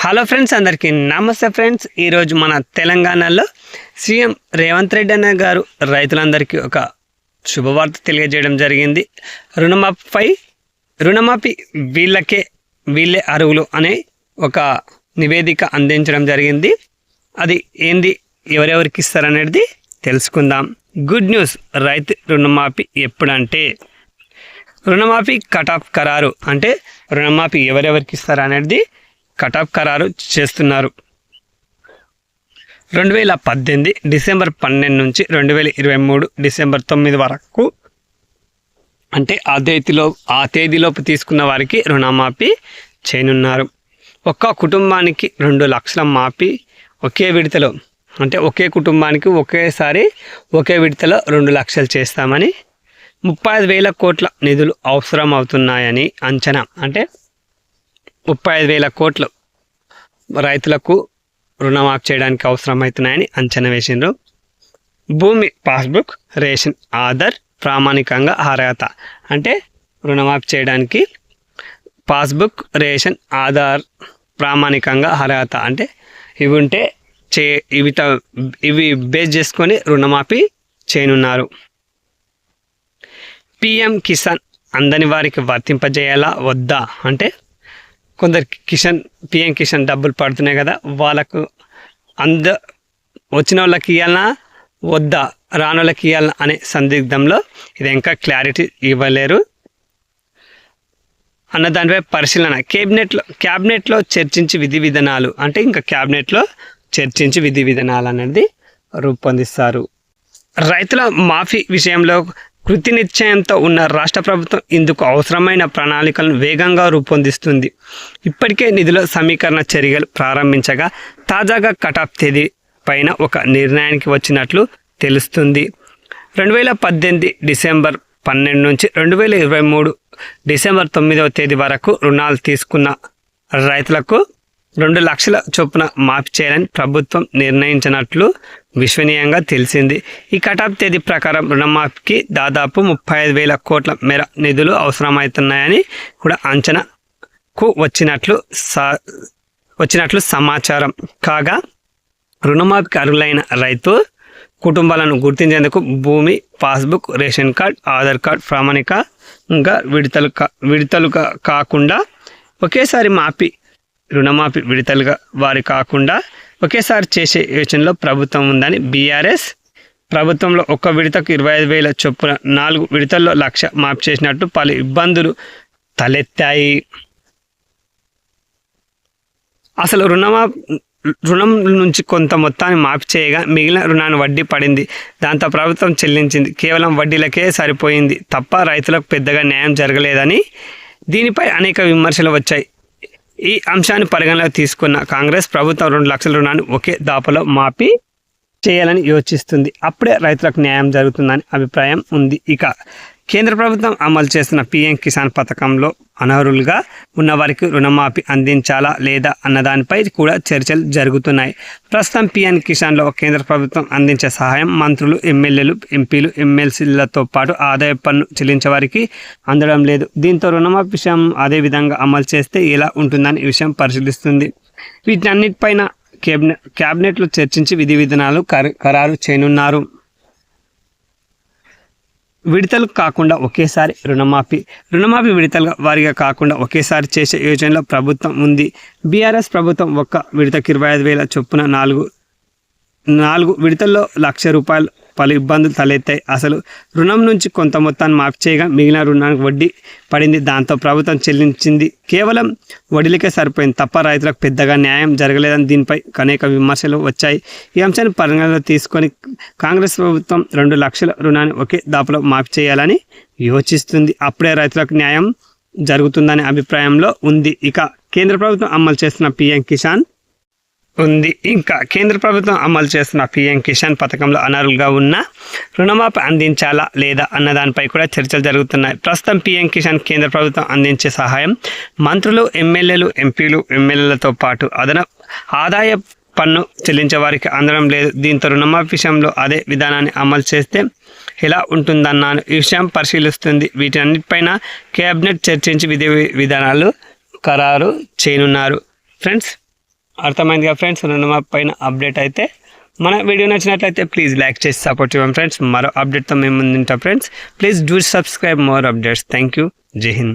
Hello friends అందరికీ నమస్తే friends. ఈరోజు మన తెలంగాణలో సీఎం రేవంత్ రెడ్డి అన్న గారు రైతులందరికీ ఒక శుభవార్త తెలియజేయడం జరిగింది. రుణమాఫీపై రుణమాఫీ వీళ్ళకే వీళ్ళే అరువులు అనే ఒక నివేదిక అందించడం జరిగింది. అది ఏంది ఎవరెవరికి ఇస్తారనేది తెలుసుకుందాం. గుడ్ న్యూస్ రైతు రుణమాఫీ ఎప్పుడంటే రుణమాఫీ కట్ ఆఫ్ ఖరారు అంటే రుణమాఫీ ఎవరెవరికి ఇస్తారు కటాఫ్ ఖరారు చేస్తున్నారు. రెండు వేల పద్దెనిమిది డిసెంబర్ పన్నెండు నుంచి రెండు వేల ఇరవై మూడు డిసెంబర్ తొమ్మిది వరకు అంటే ఆ తేదీలో ఆ తేదీలోపు తీసుకున్న వారికి రుణమాఫీ చేయనున్నారు. ఒక్క కుటుంబానికి రెండు లక్షల మాఫీ ఒకే విడతలో అంటే ఒకే కుటుంబానికి ఒకేసారి ఒకే విడతలో రెండు లక్షలు చేస్తామని ముప్పై ఐదు వేల కోట్ల నిధులు అవసరం అవుతున్నాయని అంచనా అంటే ముప్పై ఐదు వేల కోట్లు రైతులకు రుణమాఫీ చేయడానికి అవసరమవుతున్నాయని అంచనా వేసిండ్రు. భూమి పాస్బుక్ రేషన్ ఆధార్ ప్రామాణికంగా అర్హత అంటే రుణమాఫీ చేయడానికి పాస్బుక్ రేషన్ ఆధార్ ప్రామాణికంగా అర్హత అంటే ఇవి ఉంటే చే ఇవి ఇవి బేస్ చేసుకొని రుణమాఫీ చేయనున్నారు. పిఎం కిసాన్ అందని వారికి వర్తింపజేయాలా? వద్దా? అంటే కొందరికి కిషన్ పిఎం కిషన్ డబ్బులు పడుతున్నాయి కదా వాళ్ళకు అంద వచ్చిన వాళ్ళకి ఇవ్వాలనా వద్దా రాని వాళ్ళకి ఇవ్వాలనా అనే సందిగ్ధంలో ఇది ఇంకా క్లారిటీ ఇవ్వలేరు. అన్న దానిపై పరిశీలన. కేబినెట్లో క్యాబినెట్లో చర్చించి విధి విధానాలు అంటే ఇంకా క్యాబినెట్లో చర్చించి విధి విధానాలు అనేది రూపొందిస్తారు. రైతుల మాఫీ విషయంలో కృతి నిశ్చయంతో ఉన్న రాష్ట్ర ప్రభుత్వం ఇందుకు అవసరమైన ప్రణాళికలను వేగంగా రూపొందిస్తుంది. ఇప్పటికే నిధుల సమీకరణ చర్యలు ప్రారంభించగా తాజాగా కటాఫ్ తేదీ పైన ఒక నిర్ణయానికి వచ్చినట్లు తెలుస్తుంది. రెండు వేల పద్దెనిమిది డిసెంబర్ పన్నెండు నుంచి రెండు వేల ఇరవై మూడు డిసెంబర్ తొమ్మిదవ తేదీ వరకు రుణాలు తీసుకున్న రైతులకు రెండు లక్షల చొప్పున మాఫీ చేయాలని ప్రభుత్వం నిర్ణయించినట్లు విశ్వనీయంగా తెలిసింది. ఈ కటాఫ్ తేదీ ప్రకారం రుణమాఫీకి దాదాపు ముప్పై ఐదు వేల కోట్ల మేర నిధులు అవసరమవుతున్నాయని కూడా అంచనాకు వచ్చినట్లు సా వచ్చినట్లు సమాచారం. కాగా రుణమాఫీకి అర్హులైన రైతు కుటుంబాలను గుర్తించేందుకు భూమి passbook ration card Aadhaar card ప్రామాణికంగా విడతలు కా విడతలు కాకుండా ఒకేసారి మాఫీ రుణమాఫీ విడతలుగా వారి కాకుండా ఒకేసారి చేసే యోచనలో ప్రభుత్వం ఉందని బీఆర్ఎస్ ప్రభుత్వంలో ఒక్క విడతకు ఇరవై ఐదు వేల చొప్పున నాలుగు విడతల్లో లక్ష మాఫీ చేసినట్టు పలు ఇబ్బందులు తలెత్తాయి. అసలు రుణమాఫీ రుణం నుంచి కొంత మొత్తాన్ని మాఫీ చేయగా మిగిలిన రుణాన్ని వడ్డీ పడింది. దాంతో ప్రభుత్వం చెల్లించింది. కేవలం వడ్డీలకే సరిపోయింది తప్ప రైతులకు పెద్దగా న్యాయం జరగలేదని దీనిపై అనేక విమర్శలు వచ్చాయి. ఈ అంశాన్ని పరిగణలోకి తీసుకున్న కాంగ్రెస్ ప్రభుత్వం రెండు లక్షల రుణాన్ని ఒకే దాపలో మాపి చేయాలని యోచిస్తుంది. అప్పుడే రైతులకు న్యాయం జరుగుతుందని అభిప్రాయం ఉంది. ఇక కేంద్ర ప్రభుత్వం అమలు చేస్తున్న పీఎం కిసాన్ పథకంలో అనర్హులుగా ఉన్నవారికి రుణమాఫీ అందించాలా లేదా అన్నదానిపై కూడా చర్చలు జరుగుతున్నాయి. ప్రస్తుతం పీఎం కిసాన్లో కేంద్ర ప్రభుత్వం అందించే సహాయం మంత్రులు ఎమ్మెల్యేలు ఎంపీలు ఎమ్మెల్సీలతో పాటు ఆదాయ పన్ను చెల్లించే వారికి అందడం లేదు. దీంతో రుణమాఫీ విషయం అదే విధంగా అమలు చేస్తే ఎలా ఉంటుందని ఈ విషయం పరిశీలిస్తుంది. వీటన్నిటిపైన కేబినెట్ క్యాబినెట్లో చర్చించి విధి విధానాలు ఖరారు చేయనున్నారు. విడతలు కాకుండా ఒకేసారి రుణమాఫీ రుణమాఫీ విడతలుగా వారిగా కాకుండా ఒకేసారి చేసే యోజనలో ప్రభుత్వం ఉంది. బీఆర్ఎస్ ప్రభుత్వం ఒక్క విడతకి ఇరవై ఐదు వేల చొప్పున నాలుగు నాలుగు విడతల్లో లక్ష రూపాయలు పలు ఇబ్బందులు తలెత్తాయి. అసలు రుణం నుంచి కొంత మొత్తాన్ని మాఫీ చేయగా మిగిలిన రుణానికి వడ్డీ పడింది. దాంతో ప్రభుత్వం చెల్లించింది. కేవలం వడ్డీలకే సరిపోయింది తప్ప రైతులకు పెద్దగా న్యాయం జరగలేదని దీనిపై అనేక విమర్శలు వచ్చాయి. ఈ అంశాన్ని పరిగణలో తీసుకొని కాంగ్రెస్ ప్రభుత్వం రెండు లక్షల రుణాన్ని ఒకే దాపులో మాఫీ చేయాలని యోచిస్తుంది. అప్పుడే రైతులకు న్యాయం జరుగుతుందనే అభిప్రాయంలో ఉంది. ఇక కేంద్ర ప్రభుత్వం అమలు చేస్తున్న పిఎం కిసాన్ ఉంది. ఇంకా కేంద్ర ప్రభుత్వం అమలు చేస్తున్న పీఎం కిసాన్ పథకంలో అనర్హులుగా ఉన్న రుణమాఫీ అందించాలా లేదా అన్న దానిపై కూడా చర్చలు జరుగుతున్నాయి. ప్రస్తుతం పీఎం కిసాన్ కేంద్ర ప్రభుత్వం అందించే సహాయం మంత్రులు ఎమ్మెల్యేలు ఎంపీలు ఎమ్మెల్యేలతో పాటు అదన ఆదాయ పన్ను చెల్లించే వారికి అందడం లేదు. దీంతో రుణమాఫీ విషయంలో అదే విధానాన్ని అమలు చేస్తే ఎలా ఉంటుందన్నాను ఈ విషయం పరిశీలిస్తుంది. వీటన్నిటిపైన కేబినెట్ చర్చించి విధి విధానాలు ఖరారు చేయనున్నారు. ఫ్రెండ్స్ అర్థమైందిగా ఫ్రెండ్స్ రుణమాఫీ పైన అప్డేట్ అయితే మన వీడియో నచ్చినట్లయితే ప్లీజ్ లైక్ చేసి సపోర్ట్ ఇవ్వండి ఫ్రెండ్స్ మరో అప్డేట్తో మేము ముందుంటాం friends please do subscribe more updates thank you Jai Hind